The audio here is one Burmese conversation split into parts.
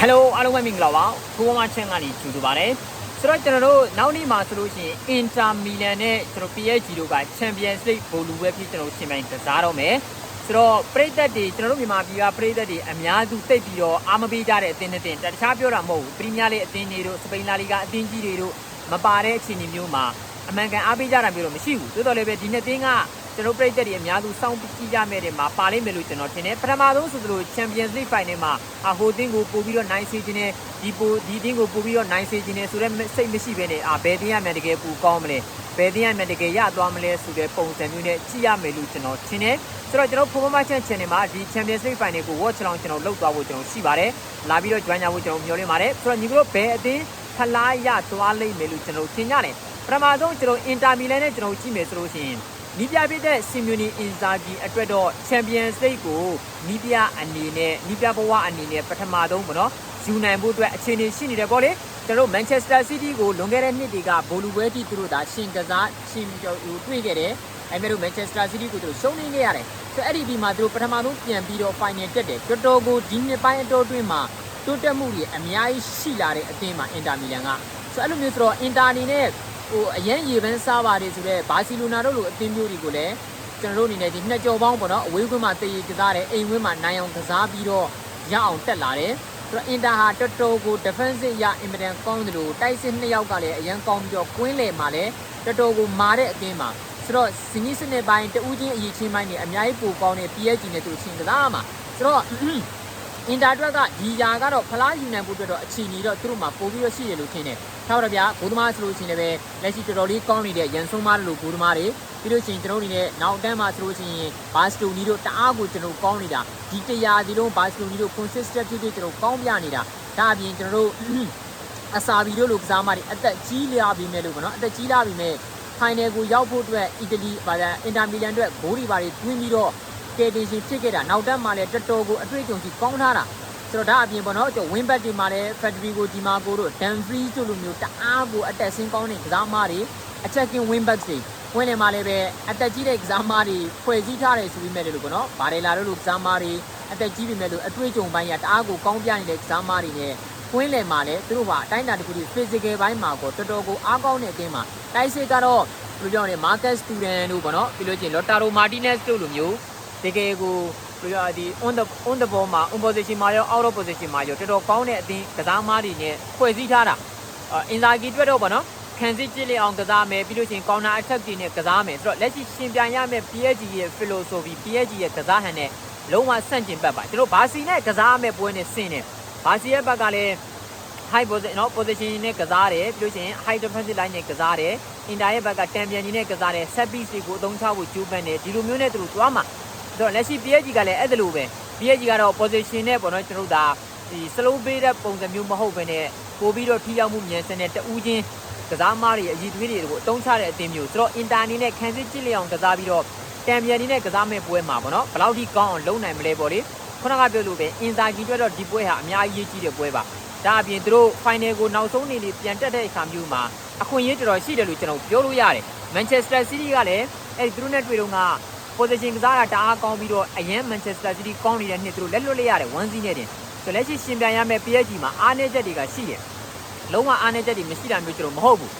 ဟယ်လိုအားလုံးပဲမင်္ဂလာပါကိုမမချန်ကနေကြိုဆိုပါရစေဆိုတော့ကျွန်တော်တို့နောက်နေ့မှာဆိုလို့ရှိရင်အင်တာမီလန်နဲ့ကျွန်တော် PSG တို့ကချန်ပီယံစ်လိဂ်ဘောလူပဲဖြစ်ကျွန်တော်ရှင်ပိုင်းကစားတော့မယ်ဆိုတော့ပရိသတ်တွေကျွန်တော်တို့မြန်မာပြည်ကပရိသတ်တွေအများစုတိတ်ပြီးတော့အားမပေးကြတဲ့အသင်းနဲ့တင်တခြားပြောတာမဟုတ်ဘူးပရီးမီးယားလိအသင်းတွေတို့စပိန်လာလီဂါအသင်းကြီးတွေတို့မပါတဲ့အခြေအနေမျိုးမှာအမှန်ကန်အားပေးကြတာမျိုးတော့မရှိဘူးတိုးတော်လည်းပဲဒီနှစ်သင်းကကျွန်တော်ပရိသတ်တွေအများစုစောင့်ကြည့်ကြမဲ့တဲ့မှာပါလိမ့်မယ်လို့ကျွန်တော်ထင်တယ်ပထမဆုံးဆိုသလို Champions League Final မှာအဟိုတင်းကိုပို့ပြီးတော့နိုင်စေခြင်းနဲ့ဒီပိုဒီတင်းကိုပို့ပြီးတော့နိုင်စေခြင်းနဲ့ဆိုတဲ့စိတ်မရှိဘဲနဲ့အာဘယ်တင်းရမယ်တကယ်ပူကောင်းမလဲဘယ်တင်းရမယ်တကယ်ရသွားမလဲဆိုတဲ့ပုံစံမျိုးနဲ့ကြည့်ရမယ်လို့ကျွန်တော်ထင်တယ်ဆိုတော့ကျွန်တော်ဖိုမမချန် channel မှာဒီ Champions League Final ကို watch လောင်းကျွန်တော်လုပ်သွားဖို့ကျွန်တော်ရှိပါတယ်လာပြီးတော့ join ကြဖို့ကျွန်တော်မျှော်လင့်ပါတယ်ဆိုတော့ညီတို့ဘယ်အသင်းဖလားရသွားလိမ့်မယ်လို့ကျွန်တော်ထင်ကြတယ်ပထမဆုံးကျွန်တော်အင်တာမီလန်နဲ့ကျွန်တော်ကြည့်မယ်ဆိုလို့ရှိရင် နီးပြပြတဲ့စီမီယိုနီအင်ဇာဂီအတွက်တော့ချန်ပီယံစ်လိဂ်ကိုနီးပြအနေနဲ့နီးပြဘဝအနေနဲ့ပထမဆုံးပေါ့နော်ယူနိုင်ဖို့အတွက်အခြေအနေရှိနေတယ်ပေါ့လေကျွန်တော်မန်ချက်စတာစီးတီးကိုလွန်ခဲ့တဲ့နှစ်တွေကဘိုလူပွဲတီသူတို့ဒါရှင်ကစားရှင်ကြော်တွေ့ခဲ့တယ်အဲမဲ့လို့မန်ချက်စတာစီးတီးကိုသူတို့ရှုံးနေခဲ့ရတယ်ဆိုတော့အဲ့ဒီဒီမှာသူတို့ပထမဆုံးပြန်ပြီးတော့ final တက်တယ်တော်တော်ကိုဒီနှစ်ပိုင်းအတော်အတွင်းမှာတိုးတက်မှုတွေအများကြီးရှိလာတဲ့အသင်းမှာအင်တာမီလန်ကဆိုတော့အဲ့လိုမျိုးဆိုတော့အင်တာအနေနဲ့ ဟိုအရန်ရေပန်းစားပါတယ်ဆိုတော့ဘာစီလိုနာတို့လိုအသင်းမျိုးတွေကိုလည်းကျွန်တော်တို့အနေနဲ့ဒီနှစ်ကြော်ပေါင်းပေါ့နော်အဝေးကွင်းမှာတည်ရကစားတယ်အိမ်ကွင်းမှာနိုင်အောင်ကစားပြီးတော့ရအောင်တက်လာတယ်ဆိုတော့အင်တာဟာတော်တော်ကို defensive ရအင်မတန်ကောင်းတယ်လို့တိုက်စစ်နှစ်ယောက်ကလည်းအရန်ကောင်းပြီးတော့ကွင်းလေမှာလည်းတော်တော်ကိုမာတဲ့အသင်းမှာဆိုတော့စနီးစနစ်ပိုင်းတူးချင်းအရေးချင်းပိုင်းနေအများကြီးပိုကောင်းတဲ့ PSG နဲ့သူချင်းကစားမှာဆိုတော့ အင်တာတွက်ကဒီယာကတော့ဖလားယူနိုင်ဖို့အတွက်တော့အခြေအနေတော့သူတို့မှာပို့ပြီးတော့ရှိတယ်လို့ထင်တယ်။ထားပါတော့ဗျာဘိုးသမားဆိုလို့ရှိရင်လည်းလက်ရှိတော်တော်လေးကောင်းနေတဲ့ရန်ဆုံးမားလို့ဘိုးသမားတွေပြီးလို့ရှိရင်ကျွန်တော်တို့အနေနဲ့နောက်တန်းမှာဆိုလို့ရှိရင်ဘာစတိုနီတို့တအားကိုကျွန်တော်ကောင်းနေတာဒီတရာဒီလုံးဘာစတိုနီတို့ consistent ဖြစ်ဖြစ်ကျွန်တော်ကောင်းပြနေတာဒါအပြင်ကျွန်တော်တို့အစာဘီတို့လိုကစားမတွေအသက်ကြီးလာပြီမဲ့လို့ပေါ့နော်အသက်ကြီးလာပြီမဲ့ final ကိုရောက်ဖို့အတွက်အီတလီဗာအင်တာမီလန်အတွက်ဂိုးတွေပါတွေတွင်းပြီးတော့ ကယ်တင်ရှင်ဖြစ်ခဲ့တာနောက်တန်းမှာလည်းတော်တော်ကိုအတွေ့အကြုံကြီးကောင်းထားတာဆိုတော့ဒါအပြင်ပေါ့နော်ကျွန်တော် win back တွေမှာလည်း Federico Di Marco တို့ Dumfries တို့လိုမျိုးတအားကိုအတက်ဆင်းကောင်းတဲ့ကစားမတွေ attacking win back တွေဝင်နေမှာလည်းပဲအသက်ကြီးတဲ့ကစားမတွေဖွဲ့စည်းထားတယ်ဆိုပြီးမဲ့လို့ပေါ့နော်ဗာဒေလာတို့လိုကစားမတွေအသက်ကြီးပြီမဲ့လို့အတွေ့အကြုံပိုင်းကတအားကိုကောင်းပြနေတဲ့ကစားမတွေနဲ့ကွင်းလယ်မှာလည်းသူတို့ကအတိုင်းအတာတစ်ခုတည်း physical ဘိုင်းမှာကိုတော်တော်ကိုအားကောင်းတဲ့အသင်းမှာတိုက်စစ်ကတော့ဘယ်လိုပြောလဲ Marcus Student တို့ပေါ့နော်ပြီးလို့ချင်း Lautaro Martinez တို့လိုမျိုး တကယ်ကိုဘယ်လိုဒီ on the on the ball မှာ on position မှာရော out of position မှာရောတော်တော်ကောင်းတဲ့အသင်းကစားမားတွေနဲ့ဖွဲ့စည်းထားတာအင်ဇာဂီအတွက်တော့ပေါ့နော်ခံစစ်ကြည့်လိုက်အောင်ကစားမယ်ပြီးလို့ချင်း counter attack တွေနဲ့ကစားမယ်ဆိုတော့လက်ရှိရှင်ပြိုင်ရမယ့် PSG ရဲ့ philosophy PSG ရဲ့ကစားဟန်နဲ့လုံးဝဆန့်ကျင်ဘက်ပါကျွန်တော်ဘာစီနဲ့ကစားရမယ့်ပွဲနဲ့ဆင်းတယ်ဘာစီရဲ့ဘက်ကလည်း high position เนาะ position နဲ့ကစားတယ်ပြီးလို့ရှိရင် high defensive line နဲ့ကစားတယ် inter ရဲ့ဘက်ကတံပြန်ကြီးနဲ့ကစားတယ် set piece တွေကိုအသုံးချဖို့ကြိုးပမ်းတယ်ဒီလိုမျိုးနဲ့သူတို့သွားမှာ ဆိုတော့လက်ရှိ PSG ကလည်းအဲ့ဒါလိုပဲ PSG ကတော့ position နဲ့ပေါ့နော်ကျွန်တော်တို့ဒါဒီ slow ပေးတဲ့ပုံစံမျိုးမဟုတ်ဘဲနဲ့ပို့ပြီးတော့ထိရောက်မှုမြန်ဆန်တဲ့တူးချင်းကစားမားတွေအည်သွေးတွေကိုအသုံးချတဲ့အသင်းမျိုးဆိုတော့ inter အနေနဲ့ခံစစ်ကြည့်လျအောင်ကစားပြီးတော့တံပြန်ကြီးနဲ့ကစားမဲ့ပွဲမှာပေါ့နော်ဘယ်လောက်ထိကောင်းအောင်လုပ်နိုင်မလဲပေါ့လေခုနကပြောလို့ပဲ Inzaghi အတွက်တော့ဒီပွဲဟာအများကြီးရေးကြီးတဲ့ပွဲပါဒါအပြင်သူတို့ final ကိုနောက်ဆုံးနေနေပြန်တက်တဲ့အခါမျိုးမှာအခွင့်အရေးတော်တော်ရှိတယ်လို့ကျွန်တော်ပြောလို့ရတယ် Manchester City ကလည်းအဲ့ဒီသူတို့နဲ့တွေ့တော့က position ကစားတာတအားကောင်းပြီးတော့အရင် Manchester City ကောင်းနေတဲ့နှစ်သူတို့လက်လွတ်လိုက်ရတယ်1 0နဲ့တင်ဆိုလက်ရှိရှင်ပြန်ရမယ့် PSG မှာအားနည်းချက်တွေကရှိတယ်လုံးဝအားနည်းချက်တွေမရှိတာမျိုးကျွန်တော်မဟုတ်ဘူး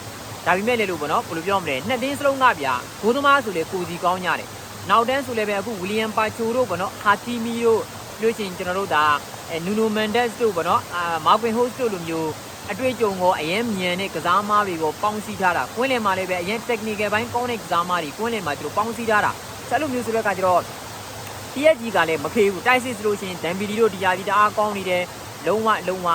ဒါပေမဲ့လည်းလို့ပေါ့နော်ဘယ်လိုပြောမလဲနှစ်တင်းစလုံးကဗျာဂိုးသမားဆိုလေကိုစီကောင်းကြတယ်နောက်တန်းဆိုလည်းပဲအခုဝီလီယံပါချိုတို့ပေါ့နော်ဟာတီမီတို့ပြောချင်ကျွန်တော်တို့ဒါအဲနူနိုမန်ဒက်စ်တို့ပေါ့နော်အာမာကွင်ဟိုးစ်တို့လိုမျိုးအတွေ့အကြုံကိုအရင်မြန်တဲ့ကစားမားတွေကိုပေါင်းစည်းထားတာကွင်းလယ်မှာလည်းပဲအရင် technical ဘိုင်းကောင်းတဲ့ကစားမားတွေကွင်းလယ်မှာသူတို့ပေါင်းစည်းထားတာ ဆိုအဲ့လိုမျိုးဆိုတဲ့အခါကျတော့ PSG ကလည်းမဖေးဘူးတိုက်စစ်ဆိုလို့ရှိရင်ဒမ်ဘီလီတို့ဒီယာဒီတအားကောင်းနေတယ်လုံးဝလုံးဝ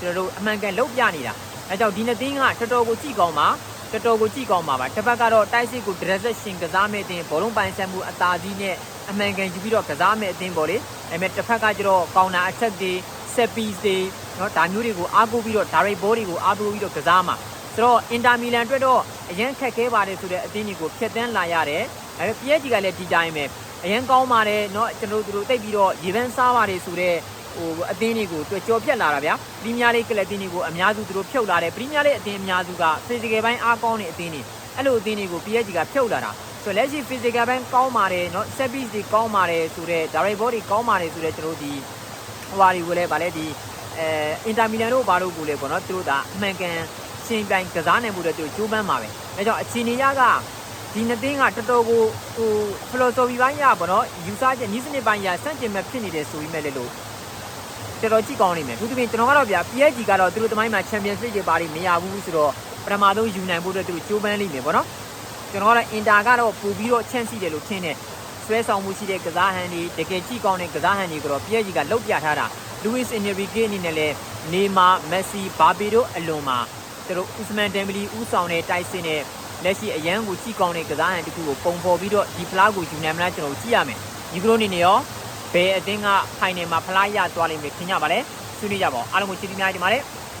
ကျွန်တော်တို့အမှန်ကန်လောက်ပြနေတာအဲကြောင့်ဒီနှစ်သင်းကတော်တော်ကိုကြည့်ကောင်းပါတော်တော်ကိုကြည့်ကောင်းပါပါတစ်ဖက်ကတော့တိုက်စစ်ကိုဒရက်ဆက်ရှင်ကစားမဲ့အတင်းဘောလုံးပိုင်ဆိုင်မှုအသာကြီးနဲ့အမှန်ကန်ယူပြီးတော့ကစားမဲ့အတင်းပေါ့လေအဲမဲ့တစ်ဖက်ကကျတော့ကောင်နာအချက်တွေဆက်ပီးတွေနော်ဒါမျိုးတွေကိုအားကိုးပြီးတော့ direct ball တွေကိုအားကိုးပြီးတော့ကစားမှာ ဆိုတော့ Inter Milan အတွက်တော့အရင်ခက်ခဲပါတယ်ဆိုတဲ့အသင်းတွေကိုဖျက်ဆီးလာရတယ်အဲ PSG ကလည်းဒီတိုင်းပဲအရင်ကောင်းပါတယ်เนาะကျွန်တော်တို့တိတ်ပြီးတော့ရေပန်းစားပါတယ်ဆိုတော့ဟိုအသင်းတွေကိုတွေ့ကြော်ပြက်လာတာဗျာပရီးမီးယားလိဂ်ကလပ်တင်းတွေကိုအများစုသူတို့ဖြုတ်လာတယ်ပရီးမီးယားလိဂ်အသင်းအများစုက physical ဘိုင်းအားကောင်းတဲ့အသင်းတွေအဲ့လိုအသင်းတွေကို PSG ကဖြုတ်လာတာဆိုတော့လက်ရှိ physical ဘိုင်းကောင်းပါတယ်เนาะ set piece တွေကောင်းပါတယ်ဆိုတော့ direct ball တွေကောင်းပါတယ်ဆိုတော့ကျွန်တော်တို့ဒီဟိုဟာတွေကိုလည်းဗာလဲဒီ အဲအင်တာမီလန်တို့ဘာလို့ကိုလဲပေါ့နော်သူတို့ကအမှန်ကန် ရှင်ပြိုင်ကစားနိုင်မှုတွေသူတို့ကြိုးပမ်းပါပဲအဲကြောင့်အခြေအနေရကဒီနှစ်သင်းကတော်တော်ကိုဟို philosophy ဘိုင်းရပေါ့နော်ယူဆချက်နီးစနစ်ပိုင်းရစန့်ကျင်မဲ့ဖြစ်နေတယ်ဆိုပြီးမဲ့လေလို့တော်တော်ကြည့်ကောင်းနေမယ်သူတို့ပြင်ကျွန်တော်ကတော့ဗျာ PSG ကတော့သူတို့တမိုင်းမှာ Champions League တွေပါလိမရဘူးဆိုတော့ပထမဆုံးယူနိုင်ဖို့အတွက်သူတို့ကြိုးပမ်းလိမ့်မယ်ပေါ့နော်ကျွန်တော်ကတော့ Inter ကတော့ပို့ပြီးတော့ chance ရှိတယ်လို့ထင်တယ်ဆွဲဆောင်မှုရှိတဲ့ကစားဟန်တွေတကယ်ကြည့်ကောင်းတဲ့ကစားဟန်တွေကတော့ PSG ကလောက်ပြထားတာ Luis Enrique အနေနဲ့လည်းနေမာမက်ဆီဘာပေတို့အလွန်မှာ သူတို့ဥစမန်ဒမ်ဘလီဥဆောင်တဲ့တိုက်စစ်နဲ့လက်ရှိအရန်ကိုကြည့်ကောင်းတဲ့ကစားဟန်တစ်ခုကိုပုံဖော်ပြီးတော့ဒီဖလားကိုယူနိုင်မလားကျွန်တော်ကြည့်ရမယ်ဒီကလိုအနေနဲ့ရောဘယ်အသင်းကဖိုင်နယ်မှာဖလားရသွားလိမ့်မယ်ခင်ဗျပါလဲဆွေးနွေးကြပါဦးအားလုံးကိုချစ်တီးများတင်ပါတယ်